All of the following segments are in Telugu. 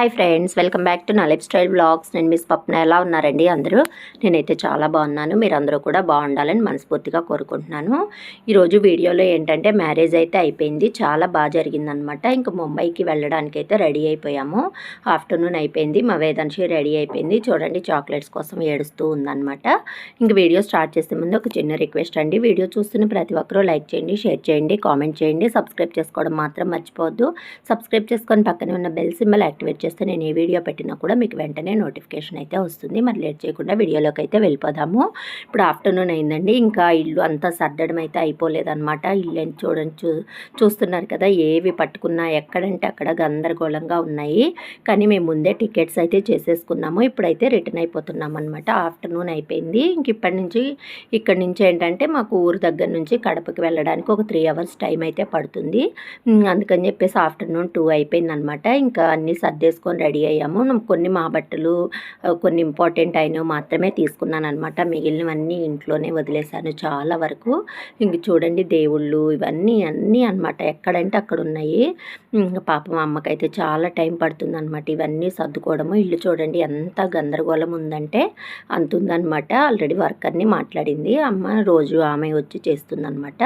Hi friends welcome back to నా లైఫ్ స్టైల్ బ్లాగ్స్ నేను మిస్ పప్న ఎలా ఉన్నారండి అందరూ? నేనైతే చాలా బాగున్నాను. మీరు అందరూ కూడా బాగుండాలని మనస్ఫూర్తిగా కోరుకుంటున్నాను. ఈరోజు వీడియోలో ఏంటంటే మ్యారేజ్ అయితే అయిపోయింది. చాలా బాగా జరిగిందనమాట ఇంకా ముంబైకి వెళ్ళడానికి అయితే రెడీ అయిపోయాము. ఆఫ్టర్నూన్ అయిపోయింది. మా వేదాంశి రెడీ అయిపోయింది. చూడండి చాక్లెట్స్ కోసం ఏడుస్తూ ఉందన్నమాట. ఇంక వీడియో స్టార్ట్ చేసే ముందు ఒక చిన్న రిక్వెస్ట్ అండి. వీడియో చూస్తున్న ప్రతి ఒక్కరూ లైక్ చేయండి షేర్ చేయండి కామెంట్ చేయండి. సబ్స్క్రైబ్ చేసుకోవడం మాత్రం మర్చిపోవద్దు. సబ్స్క్రైబ్ చేసుకొని పక్కనే ఉన్న బెల్ సింబల్ యాక్టివేట్ చేస్తే నేను ఏ వీడియో పెట్టినా కూడా మీకు వెంటనే నోటిఫికేషన్ అయితే వస్తుంది. మరి లేట్ చేయకుండా వీడియోలోకి అయితే వెళ్ళిపోదాము. ఇప్పుడు ఆఫ్టర్నూన్ అయిందండి. ఇంకా ఇల్లు అంతా సర్దడం అయితే అయిపోలేదన్నమాట. ఇల్లు అని చూడండి చూ చూస్తున్నారు కదా ఏవి పట్టుకున్నా ఎక్కడంటే అక్కడ గందరగోళంగా ఉన్నాయి. కానీ మేము ముందే టికెట్స్ అయితే చేసేసుకున్నాము. ఇప్పుడైతే రిటర్న్ అయిపోతున్నాం అనమాట ఆఫ్టర్నూన్ అయిపోయింది. ఇంక ఇప్పటి నుంచి ఇక్కడి నుంచి ఏంటంటే మాకు ఊరు దగ్గర నుంచి కడపకి వెళ్ళడానికి ఒక త్రీ అవర్స్ టైం అయితే పడుతుంది. అందుకని చెప్పేసి ఆఫ్టర్నూన్ టూ అయిపోయింది అనమాట ఇంకా అన్నీ చేసుకొని రెడీ అయ్యాము. కొన్ని మా బట్టలు కొన్ని ఇంపార్టెంట్ అయినవి మాత్రమే తీసుకున్నాను అనమాట మిగిలినవన్నీ ఇంట్లోనే వదిలేశాను చాలా వరకు. ఇంక చూడండి దేవుళ్ళు ఇవన్నీ అన్నీ అనమాట ఎక్కడంటే అక్కడ ఉన్నాయి ఇంకా పాప మా అమ్మకైతే చాలా టైం పడుతుంది అనమాట ఇవన్నీ సర్దుకోవడము. ఇల్లు చూడండి ఎంత గందరగోళం ఉందంటే అంత ఉందనమాట ఆల్రెడీ వర్కర్ని మాట్లాడింది. అమ్మ రోజు ఆమె వచ్చి చేస్తుందనమాట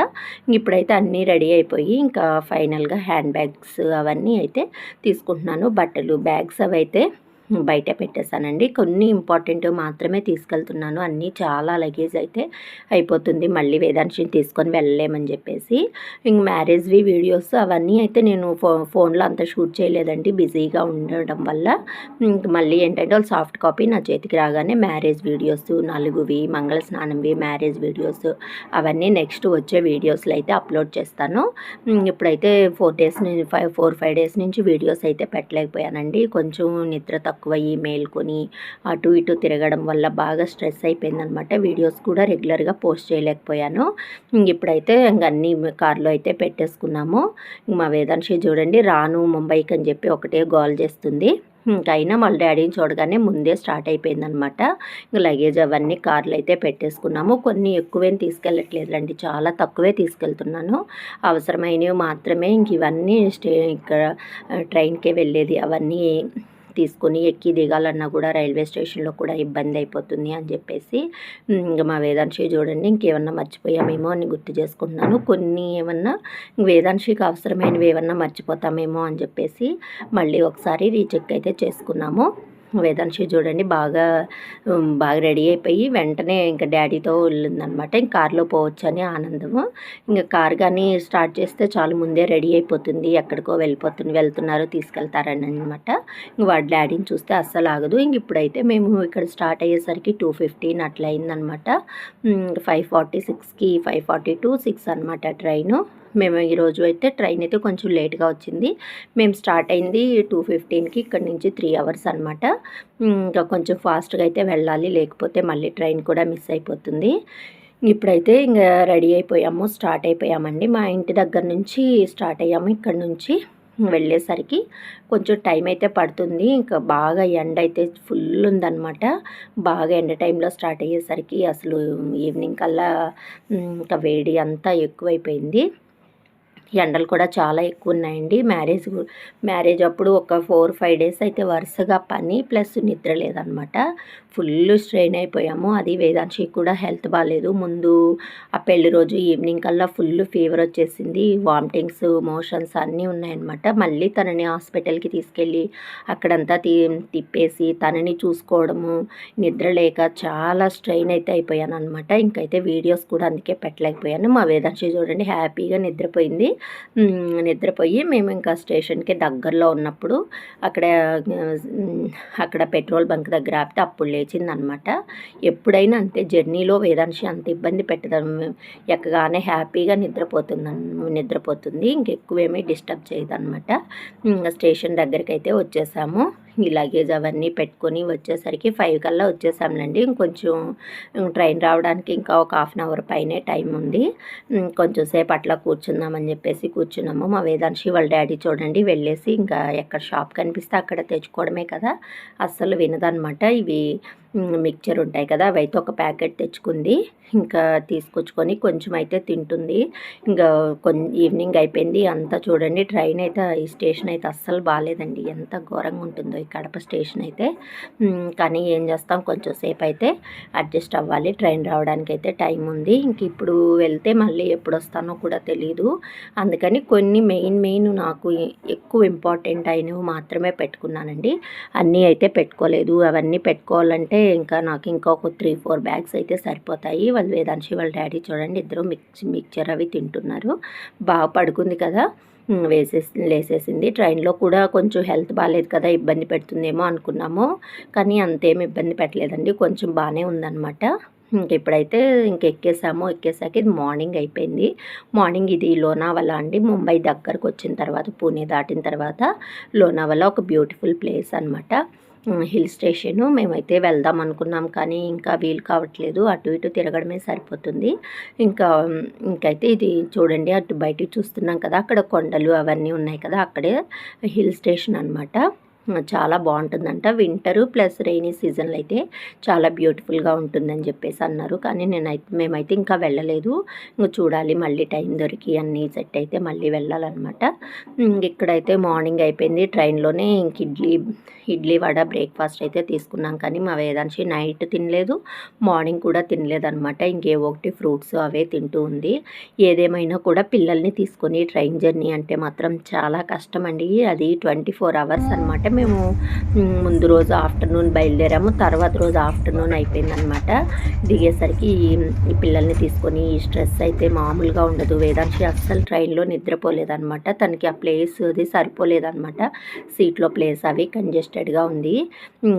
ఇప్పుడైతే అన్నీ రెడీ అయిపోయి ఇంకా ఫైనల్గా హ్యాండ్ బ్యాగ్స్ అవన్నీ అయితే తీసుకుంటున్నాను. బట్టలు బ్యాగ్స్ అవి అయితే బయట పెట్టేశానండి. కొన్ని ఇంపార్టెంట్ మాత్రమే తీసుకెళ్తున్నాను. అన్నీ చాలా లగేజ్ అయితే అయిపోతుంది. మళ్ళీ వేదాంశిని తీసుకొని వెళ్ళలేమని చెప్పేసి. ఇంక మ్యారేజ్వి వీడియోస్ అవన్నీ అయితే నేను ఫో ఫోన్లో అంత షూట్ చేయలేదండి. బిజీగా ఉండడం వల్ల. ఇంక మళ్ళీ ఏంటంటే వాళ్ళు సాఫ్ట్ కాపీ నా చేతికి రాగానే మ్యారేజ్ వీడియోస్ నలుగువి మంగళ స్నానంవి మ్యారేజ్ వీడియోస్ అవన్నీ నెక్స్ట్ వచ్చే వీడియోస్లో అయితే అప్లోడ్ చేస్తాను. ఇప్పుడైతే ఫోర్ డేస్ నుంచి ఫైవ్ ఫోర్ ఫైవ్ డేస్ నుంచి వీడియోస్ అయితే పెట్టలేకపోయానండి. కొంచెం నిద్ర తక్కువయ్యి మేల్కొని అటు ఇటు తిరగడం వల్ల బాగా స్ట్రెస్ అయిపోయిందనమాట. వీడియోస్ కూడా రెగ్యులర్గా పోస్ట్ చేయలేకపోయాను. ఇంక ఇప్పుడైతే ఇంక అన్నీ కార్లో అయితే పెట్టేసుకున్నాము. మా వేదాంశి చూడండి రాను ముంబైకి అని చెప్పి ఒకటే గోల్ చేస్తుంది. ఇంకా అయినా వాళ్ళ డాడీని చూడగానే ముందే స్టార్ట్ అయిపోయిందనమాట. ఇంకా లగేజ్ అవన్నీ కార్లు అయితే పెట్టేసుకున్నాము. కొన్ని ఎక్కువేం తీసుకెళ్ళట్లేదులండి చాలా తక్కువే తీసుకెళ్తున్నాను. అవసరమైనవి మాత్రమే ఇంక ఇవన్నీ స్టే ఇక్కడ ట్రైన్కే వెళ్ళేది అవన్నీ తీసుకొని ఎక్కి దిగాలన్నా కూడా రైల్వే స్టేషన్లో కూడా ఇబ్బంది అయిపోతుంది అని చెప్పేసి ఇంకా మా వేదాంశి చూడండి ఇంకేమన్నా మర్చిపోయామేమో అని గుర్తు చేసుకుంటున్నాను. కొన్ని ఏమన్నా వేదాంశికి అవసరమైనవి ఏమన్నా మర్చిపోతామేమో అని చెప్పేసి మళ్ళీ ఒకసారి రీచెక్ అయితే చేసుకున్నాము. వేదాంశి చూడండి. బాగా బాగా రెడీ అయిపోయి వెంటనే ఇంకా డాడీతో వెళ్ళిందనమాట. ఇంక కార్లో పోవచ్చు అని ఆనందము. ఇంకా కార్ కానీ స్టార్ట్ చేస్తే చాలు ముందే రెడీ అయిపోతుంది. ఎక్కడికో వెళ్ళిపోతుంది వెళ్తున్నారు తీసుకెళ్తారని అనమాట ఇంక వాడి డాడీని చూస్తే అస్సలు ఆగదు. ఇంక ఇప్పుడైతే మేము ఇక్కడ స్టార్ట్ అయ్యేసరికి టూ ఫిఫ్టీన్ అట్లా అయిందనమాట. ఫైవ్ ఫార్టీ సిక్స్కి ఫైవ్ ఫార్టీ టూ సిక్స్ అనమాట ట్రైను. మేము ఈరోజు అయితే ట్రైన్ అయితే కొంచెం లేట్గా వచ్చింది. మేము స్టార్ట్ అయింది టూ ఫిఫ్టీన్కి ఇక్కడ నుంచి త్రీ అవర్స్ అనమాట ఇంకా కొంచెం ఫాస్ట్గా అయితే వెళ్ళాలి లేకపోతే మళ్ళీ ట్రైన్ కూడా మిస్ అయిపోతుంది. ఇప్పుడైతే ఇంకా రెడీ అయిపోయాము స్టార్ట్ అయిపోయామండి. మా ఇంటి దగ్గర నుంచి స్టార్ట్ అయ్యాము ఇక్కడ నుంచి వెళ్ళేసరికి. కొంచెం టైం అయితే పడుతుంది ఇంకా బాగా ఎండ అయితే ఫుల్ ఉందన్నమాట. బాగా ఎండ టైంలో స్టార్ట్ అయ్యేసరికి అసలు ఈవినింగ్ కల్లా ఇంకా వేడి అంతా ఎక్కువైపోయింది. ఎండలు కూడా చాలా ఎక్కువ ఉన్నాయండి మ్యారేజ్ మ్యారేజ్ అప్పుడు ఒక ఫోర్ ఫైవ్ డేస్ అయితే వరుసగా పని ప్లస్ నిద్ర లేదనమాట. ఫుల్ స్ట్రెయిన్ అయిపోయాము. అది వేదాంశి కూడా హెల్త్ బాగాలేదు ముందు ఆ పెళ్ళి రోజు ఈవినింగ్ కల్లా ఫుల్ ఫీవర్ వచ్చేసింది. వామిటింగ్స్ మోషన్స్ అన్నీ ఉన్నాయన్నమాట. మళ్ళీ తనని హాస్పిటల్కి తీసుకెళ్ళి అక్కడంతా తి తిప్పేసి తనని చూసుకోవడము నిద్ర లేక చాలా స్ట్రెయిన్ అయితే అయిపోయాను అనమాట ఇంకైతే వీడియోస్ కూడా అందుకే పెట్టలేకపోయాను. మా వేదాంశి చూడండి హ్యాపీగా నిద్రపోయింది. నిద్రపోయి మేము ఇంకా స్టేషన్కి దగ్గరలో ఉన్నప్పుడు అక్కడ అక్కడ పెట్రోల్ బంక్ దగ్గర ఆపితే అప్పుడు లేచిందనమాట. ఎప్పుడైనా అంతే జర్నీలో వేదాంశి అంత ఇబ్బంది పెట్టడం ఎక్కగానే హ్యాపీగా నిద్రపోతుంది నిద్రపోతుంది ఇంకెక్కువేమీ డిస్టర్బ్ చేయదన్నమాట ఇంకా స్టేషన్ దగ్గరికి అయితే వచ్చేసాము. ఈ లగేజ్ అవన్నీ పెట్టుకొని వచ్చేసరికి ఫైవ్ కల్లా వచ్చేసాంలేండి. ఇంకొంచెం ట్రైన్ రావడానికి ఇంకా ఒక హాఫ్ అన్ అవర్ పైనే టైం ఉంది. కొంచెం సేపు అట్లా కూర్చుందామని చెప్పేసి కూర్చున్నాము. మా వేదాంశి వాళ్ళ డాడీ చూడండి వెళ్ళేసి ఇంకా ఎక్కడ షాప్ కనిపిస్తే అక్కడ తెచ్చుకోవడమే కదా. అస్సలు వినదనమాట. ఇవి మిక్చర్ ఉంటాయి కదా అవైతే ఒక ప్యాకెట్ తెచ్చుకుంది. ఇంకా తీసుకొచ్చుకొని కొంచెం అయితే తింటుంది. ఇంకా కొన్ని ఈవినింగ్ అయిపోయింది. అంతా చూడండి ట్రైన్ అయితే ఈ స్టేషన్ అయితే అస్సలు బాగాలేదండి ఎంత ఘోరంగా ఉంటుందో ఈ కడప స్టేషన్ అయితే. కానీ ఏం చేస్తాం కొంచెం సేపు అయితే అడ్జస్ట్ అవ్వాలి. ట్రైన్ రావడానికి అయితే టైం ఉంది. ఇంక ఇప్పుడు వెళ్తే మళ్ళీ ఎప్పుడు వస్తానో కూడా తెలియదు అందుకని కొన్ని మెయిన్ మెయిన్ నాకు ఎక్కువ ఇంపార్టెంట్ అయినవి మాత్రమే పెట్టుకున్నానండి. అన్నీ అయితే పెట్టుకోలేదు. అవన్నీ పెట్టుకోవాలంటే ఇంకా నాకు ఇంకొక త్రీ ఫోర్ బ్యాగ్స్ అయితే సరిపోతాయి. వాళ్ళు వేదాంశి వాళ్ళ డాడీ చూడండి ఇద్దరు మిక్స్ మిక్చర్ అవి తింటున్నారు. బాగా పడుకుంది కదా. వేసేసి లేసేసింది. ట్రైన్లో కూడా కొంచెం హెల్త్ బాగాలేదు కదా ఇబ్బంది పెడుతుందేమో అనుకున్నాము. కానీ అంతేం ఇబ్బంది పెట్టలేదండి. కొంచెం బాగానే ఉందన్నమాట. ఇంకా ఇప్పుడైతే ఇంక ఎక్కేసామో. ఎక్కేసాక ఇది మార్నింగ్ అయిపోయింది. మార్నింగ్ ఇది లోనావలా అండి. ముంబై దగ్గరకు వచ్చిన తర్వాత పూణే దాటిన తర్వాత లోనావలా ఒక బ్యూటిఫుల్ ప్లేస్ అనమాట హిల్ స్టేషను మేమైతే వెళ్దాం అనుకున్నాం కానీ ఇంకా వీలు కావట్లేదు. అటు ఇటు తిరగడమే సరిపోతుంది. ఇంకా ఇంకైతే ఇది చూడండి అటు బయటికి చూస్తున్నాం కదా అక్కడ కొండలు అవన్నీ ఉన్నాయి కదా అక్కడే హిల్ స్టేషన్ అనమాట చాలా బాగుంటుందంట. వింటరు ప్లస్ రెయినీ సీజన్లో అయితే చాలా బ్యూటిఫుల్గా ఉంటుందని చెప్పేసి అన్నారు. కానీ నేనైతే మేమైతే ఇంకా వెళ్ళలేదు. ఇంకా చూడాలి మళ్ళీ టైం దొరికి అన్నీ సెట్ అయితే మళ్ళీ వెళ్ళాలన్నమాట. ఇక్కడైతే మార్నింగ్ అయిపోయింది. ట్రైన్లోనే ఇంక ఇడ్లీ ఇడ్లీ వడ బ్రేక్ఫాస్ట్ అయితే తీసుకున్నాం. కానీ మా వేదాంశి నైట్ తినలేదు. మార్నింగ్ కూడా తినలేదన్నమాట. ఇంకే ఒకటి ఫ్రూట్స్ అవే తింటూ ఉంది. ఏదేమైనా కూడా పిల్లల్ని తీసుకొని ట్రైన్ జర్నీ అంటే మాత్రం చాలా కష్టం అండి అది ట్వంటీ ఫోర్ అవర్స్ అనమాట మేము ముందు రోజు ఆఫ్టర్నూన్ బయలుదేరాము. తర్వాత రోజు ఆఫ్టర్నూన్ అయిపోయిందనమాట దిగేసరికి ఈ- పిల్లల్ని తీసుకొని ఈ స్ట్రెస్ అయితే మామూలుగా ఉండదు. వేదాంశి అస్సలు ట్రైన్లో నిద్రపోలేదనమాట తనకి ఆ ప్లేస్ అది సరిపోలేదనమాట సీట్లో ప్లేస్ అవి కంజెస్టెడ్గా ఉంది.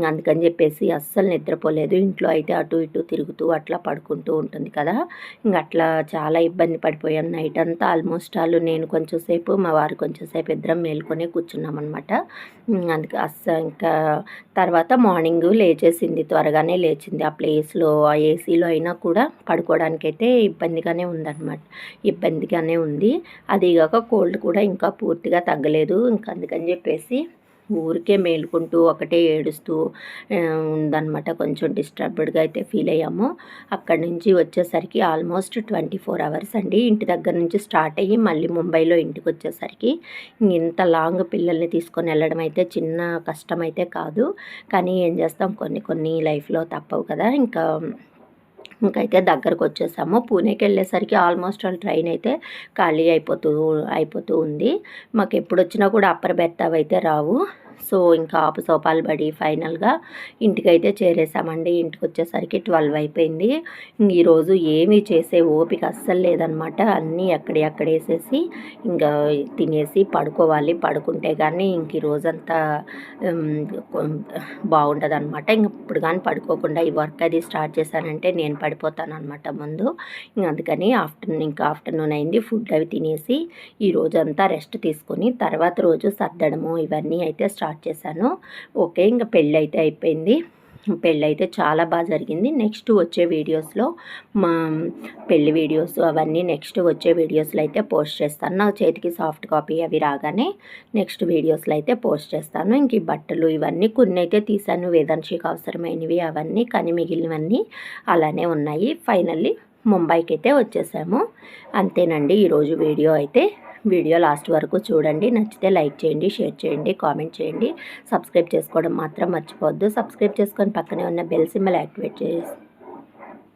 అందుకని చెప్పేసి అస్సలు నిద్రపోలేదు. ఇంట్లో అయితే అటు ఇటు తిరుగుతూ అట్లా పడుకుంటూ ఉంటుంది కదా. ఇంక అట్లా చాలా ఇబ్బంది పడిపోయాను. నైట్ అంతా ఆల్మోస్ట్ ఆల్ నేను కొంచెం సేపు మా వారు కొంచెం సేపు ఇద్దరం మేల్కొనే కూర్చున్నాం అనమాట అందుకే అస్స ఇంకా తర్వాత మార్నింగ్ లేచేసింది త్వరగానే లేచింది. ఆ ప్లేస్లో ఆ ఏసీలో అయినా కూడా పడుకోవడానికైతే ఇబ్బందిగానే ఉందన్నమాట. ఇబ్బందిగానే ఉంది. అదిగాక కోల్డ్ కూడా ఇంకా పూర్తిగా తగ్గలేదు. ఇంకా అందుకని చెప్పేసి ఊరికే మేలుకుంటూ ఒకటే ఏడుస్తూ ఉందన్నమాట. కొంచెం డిస్టర్బ్డ్గా అయితే ఫీల్ అయ్యాము. అక్కడి నుంచి వచ్చేసరికి ఆల్మోస్ట్ ట్వంటీ ఫోర్ అవర్స్ అండి. ఇంటి దగ్గర నుంచి స్టార్ట్ అయ్యి మళ్ళీ ముంబైలో ఇంటికి వచ్చేసరికి ఇంత లాంగ్ పిల్లల్ని తీసుకొని వెళ్ళడం అయితే చిన్న కష్టం అయితే కాదు. కానీ ఏం చేస్తాం? కొన్ని కొన్ని లైఫ్లో తప్పవు కదా. ఇంకా ఇంకైతే దగ్గరకు వచ్చేసాము పూణేకి వెళ్ళేసరికి ఆల్మోస్ట్ ఆల్ ట్రైన్ అయితే ఖాళీ అయిపోతూ అయిపోతూ ఉంది. మాకు ఎప్పుడు వచ్చినా కూడా అప్పర్ బెర్త్ అయితే రావు. సో ఇంకా ఆపు సోపాలు పడి ఫైనల్గా ఇంటికైతే చేరేసామండి. ఇంటికి వచ్చేసరికి ట్వెల్వ్ అయిపోయింది. ఈరోజు ఏమీ చేసే ఓపిక అస్సలు లేదనమాట. అన్నీ ఎక్కడి అక్కడ వేసేసి ఇంకా తినేసి పడుకోవాలి. పడుకుంటే కానీ ఇంక ఈరోజంతా రోజంతా బాగుంటుంది అనమాట ఇంక ఇప్పుడు కానీ పడుకోకుండా ఈ వర్క్ అది స్టార్ట్ చేశానంటే నేను పడిపోతాను అనమాట ముందు అందుకని ఆఫ్టర్నూన్ ఇంకా ఆఫ్టర్నూన్ అయింది ఫుడ్ అవి తినేసి ఈ రోజంతా రెస్ట్ తీసుకొని తర్వాత రోజు సర్దడము ఇవన్నీ అయితే స్టార్ట్ చేశాను. ఓకే ఇంకా పెళ్ళి అయితే అయిపోయింది. పెళ్ళి అయితే చాలా బాగా జరిగింది. నెక్స్ట్ వచ్చే వీడియోస్లో మా పెళ్ళి వీడియోస్ అవన్నీ నెక్స్ట్ వచ్చే వీడియోస్లో అయితే పోస్ట్ చేస్తాను. నా చేతికి సాఫ్ట్ కాపీ అవి రాగానే నెక్స్ట్ వీడియోస్లో అయితే పోస్ట్ చేస్తాను. ఇంక ఈ బట్టలు ఇవన్నీ కొన్ని అయితే తీసాను వేదాంశికి అవసరమైనవి అవన్నీ కానీ మిగిలినవన్నీ అలానే ఉన్నాయి. ఫైనల్లీ ముంబైకి అయితే వచ్చేసాము. అంతేనండి. ఈరోజు వీడియో అయితే వీడియో లాస్ట్ వరకు చూడండి. నచ్చితే లైక్ చేయండి షేర్ చేయండి కామెంట్ చేయండి. సబ్స్క్రైబ్ చేసుకోవడం మాత్రం మర్చిపోవద్దు. సబ్స్క్రైబ్ చేసుకొని పక్కనే ఉన్న బెల్ సింబల్ యాక్టివేట్ చేసి